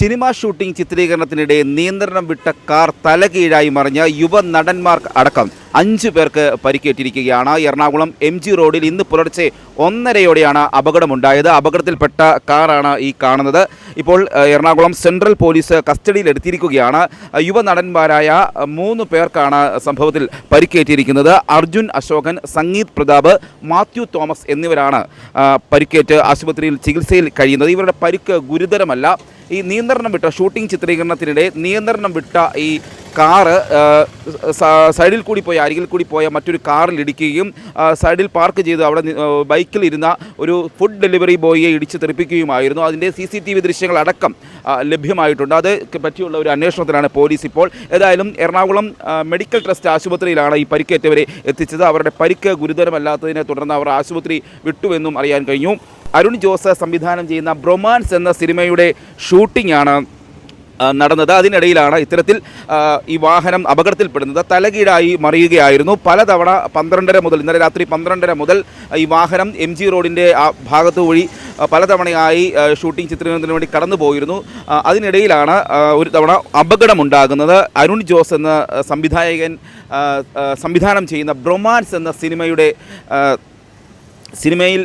Cinema shooting ചിത്രീകരണത്തിനിടെ നിയന്ത്രണം വിട്ട car തലകീഴായി മറിഞ്ഞ യുവ നടന്മാർക്ക് അടക്കം. അഞ്ചു പേർക്ക് പരിക്കേറ്റിരിക്കുകയാണ്. എറണാകുളം എം ജി റോഡിൽ ഇന്ന് പുലർച്ചെ ഒന്നരയോടെയാണ് അപകടമുണ്ടായത്. അപകടത്തിൽപ്പെട്ട കാറാണ് ഈ കാണുന്നത്. ഇപ്പോൾ എറണാകുളം സെൻട്രൽ പോലീസ് കസ്റ്റഡിയിലെടുത്തിരിക്കുകയാണ് യുവനടന്മാരായ മൂന്ന് പേർക്കാണ് സംഭവത്തിൽ പരിക്കേറ്റിരിക്കുന്നത്. അർജുൻ അശോകൻ സംഗീത് പ്രതാപ് മാത്യു തോമസ് എന്നിവരാണ് പരിക്കേറ്റ് ആശുപത്രിയിൽ ചികിത്സയിൽ കഴിയുന്നത്. ഇവരുടെ പരിക്ക് ഗുരുതരമല്ല. ഈ നിയന്ത്രണം വിട്ട ഷൂട്ടിംഗ് ചിത്രീകരണത്തിനിടെ നിയന്ത്രണം വിട്ട ഈ കാറ് സൈഡിൽ കൂടി പോയ അരികിൽ കൂടി പോയ മറ്റൊരു കാറിൽ ഇടിക്കുകയും സൈഡിൽ പാർക്ക് ചെയ്ത് അവിടെ ബൈക്കിൽ ഇരുന്ന ഒരു ഫുഡ് ഡെലിവറി ബോയിയെ ഇടിച്ച് തെറിപ്പിക്കുകയുമായിരുന്നു. അതിന്റെ സി സി ടി വി ദൃശ്യങ്ങളടക്കം ലഭ്യമായിട്ടുണ്ട്. അത് പറ്റിയുള്ള ഒരു അന്വേഷണത്തിലാണ് പോലീസ് ഇപ്പോൾ. ഏതായാലും എറണാകുളം മെഡിക്കൽ ട്രസ്റ്റ് ആശുപത്രിയിലാണ് ഈ പരിക്കേറ്റവരെ എത്തിച്ചത്. അവരുടെ പരിക്ക് ഗുരുതരമല്ലാത്തതിനെ തുടർന്ന് അവർ ആശുപത്രി വിട്ടുവെന്നും അറിയാൻ കഴിഞ്ഞു. അരുൺ ജോസ് സംവിധാനം ചെയ്യുന്ന ബ്രൊമാൻസ് എന്ന സിനിമയുടെ ഷൂട്ടിംഗാണ് നടന്നത്. അതിനിടയിലാണ് ഇത്തരത്തിൽ ഈ വാഹനം അപകടത്തിൽപ്പെടുന്നത്. തലകീഴായി മറിയുകയായിരുന്നു. പലതവണ പന്ത്രണ്ടര മുതൽ ഇന്നലെ രാത്രി പന്ത്രണ്ടര മുതൽ ഈ വാഹനം എം ജി റോഡിന്റെ ആ ഭാഗത്ത് വഴി പലതവണയായി ഷൂട്ടിംഗ് ചിത്രീകരണത്തിന് വേണ്ടി കടന്നു പോയിരുന്നു. അതിനിടയിലാണ് ഒരു തവണ അപകടമുണ്ടാകുന്നത്. അരുൺ ജോസ് എന്ന സംവിധായകൻ സംവിധാനം ചെയ്യുന്ന ബ്രൊമാൻസ് എന്ന സിനിമയുടെ സിനിമയിൽ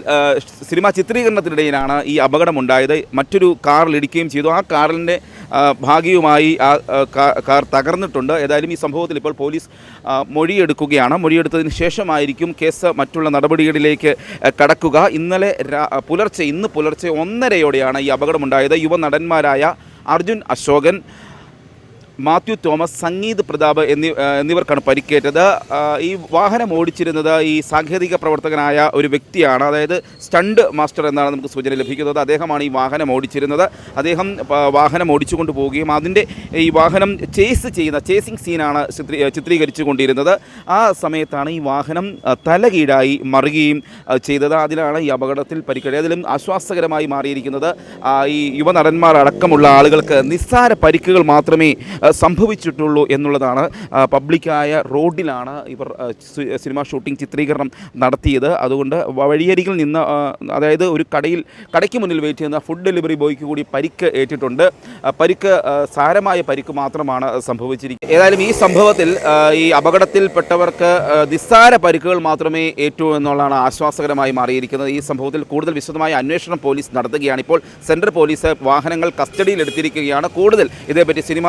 സിനിമ ചിത്രീകരണത്തിനിടയിലാണ് ഈ അപകടമുണ്ടായത്. മറ്റൊരു കാറിൽ ഇടിക്കുകയും ചെയ്തു. ആ കാറിന്റെ ആ, ഭാഗികമായി ആ കാർ തകർന്നിട്ടുണ്ട്. ഏതായാലും ഈ സംഭവത്തിൽ ഇപ്പോൾ പോലീസ് മൊഴിയെടുക്കുകയാണ്. മൊഴിയെടുത്തതിന് ശേഷമായിരിക്കും കേസ് മറ്റുള്ള നടപടികളിലേക്ക് കടക്കുക. ഇന്നലെ പുലർച്ചെ ഇന്ന് പുലർച്ചെ ഒന്നരയോടെയാണ് ഈ അപകടമുണ്ടായത്. യുവ നടന്മാരായ അർജുൻ അശോകൻ മാത്യു തോമസ് സംഗീത് പ്രതാപ് എന്നി എന്നിവർക്കാണ് പരിക്കേറ്റത്. ഈ വാഹനം ഓടിച്ചിരുന്നത് ഈ സാങ്കേതിക പ്രവർത്തകനായ ഒരു വ്യക്തിയാണ്. അതായത് സ്റ്റണ്ട് മാസ്റ്റർ എന്നാണ് നമുക്ക് സൂചന ലഭിക്കുന്നത്. അദ്ദേഹമാണ് ഈ വാഹനം ഓടിച്ചിരുന്നത്. അദ്ദേഹം വാഹനം ഓടിച്ചുകൊണ്ട് പോവുകയും അതിന്റെ ഈ വാഹനം ചേസ് ചെയ്യുന്ന ചേസിങ് സീനാണ് ചിത്രീ ചിത്രീകരിച്ചു കൊണ്ടിരുന്നത് ആ സമയത്താണ് ഈ വാഹനം തലകീഴായി മറുകയും ചെയ്തത്. അതിലാണ് ഈ അപകടത്തിൽ പരിക്കേറ്റത്. അതിലും ആശ്വാസകരമായി മാറിയിരിക്കുന്നത് ഈ യുവനടന്മാർ അടക്കമുള്ള ആളുകൾക്ക് നിസ്സാര പരിക്കുകൾ മാത്രമേ സംഭവിച്ചിട്ടുള്ളൂ എന്നുള്ളതാണ് പബ്ലിക്കായ റോഡിലാണ് ഇവർ സിനിമ ഷൂട്ടിംഗ് ചിത്രീകരണം നടത്തിയത്. അതുകൊണ്ട് വഴിയരികിൽ നിന്ന് അതായത് ഒരു കടയിൽ കടയ്ക്ക് മുന്നിൽ വെയിറ്റ് ചെയ്യുന്ന ഫുഡ് ഡെലിവറി ബോയ്ക്ക് കൂടി പരിക്ക് ഏറ്റിട്ടുണ്ട്. പരിക്ക് സാരമായ പരിക്ക് മാത്രമാണ് സംഭവിച്ചിരിക്കുന്നത്. ഏതായാലും ഈ സംഭവത്തിൽ ഈ അപകടത്തിൽപ്പെട്ടവർക്ക് നിസ്സാര പരിക്കുകൾ മാത്രമേ ഏറ്റൂ എന്നുള്ളതാണ് ആശ്വാസകരമായി മാറിയിരിക്കുന്നത്. ഈ സംഭവത്തിൽ കൂടുതൽ വിശദമായ അന്വേഷണം പോലീസ് നടത്തുകയാണ്. ഇപ്പോൾ സെൻട്രൽ പോലീസ് വാഹനങ്ങൾ കസ്റ്റഡിയിൽ എടുത്തിരിക്കുകയാണ് കൂടുതൽ ഇതേപ്പറ്റി സിനിമ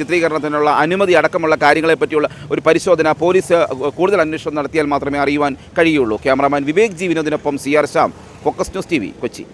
ചിത്രീകരണത്തിനുള്ള അനുമതി അടക്കമുള്ള കാര്യങ്ങളെപ്പറ്റിയുള്ള ഒരു പരിശോധന പോലീസ് കൂടുതൽ അന്വേഷണം നടത്തിയാൽ മാത്രമേ അറിയുവാൻ കഴിയുള്ളൂ. Cameraman Vivek G വിനോദിനൊപ്പം C R Shyam. Focus news T Kochi.